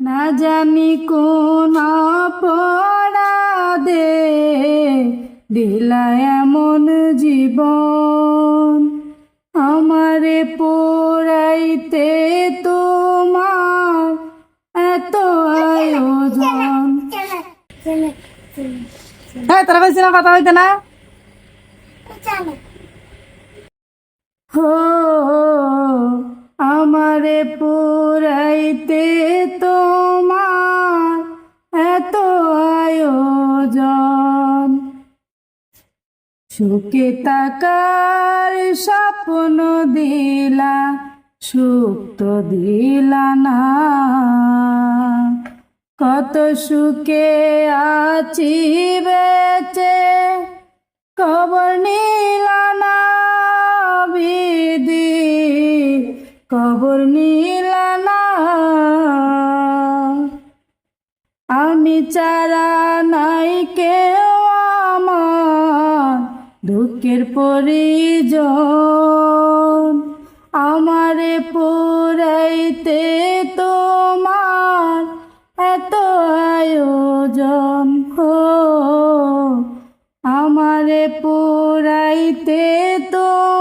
না জানি কোন অপরাধে দিলা এমন জীবন। আমারে পোড়াইতে তোমার এত আয়োজন। হ্যাঁ তারা বলছি না কথা হইতে না? আমারে পুরাইতে তোমার এত আয়োজন। সুখে তাকার স্বপ্ন দিলা, সুখ তো দিলা না। কত সুখে আছি খবর নীলা না আমি চারা নাই কেউ আমার দুঃখের পরিজন। আমারে পুরাইতে তোমার এত আয়োজন হো। আমারে পুরাইতে তোমার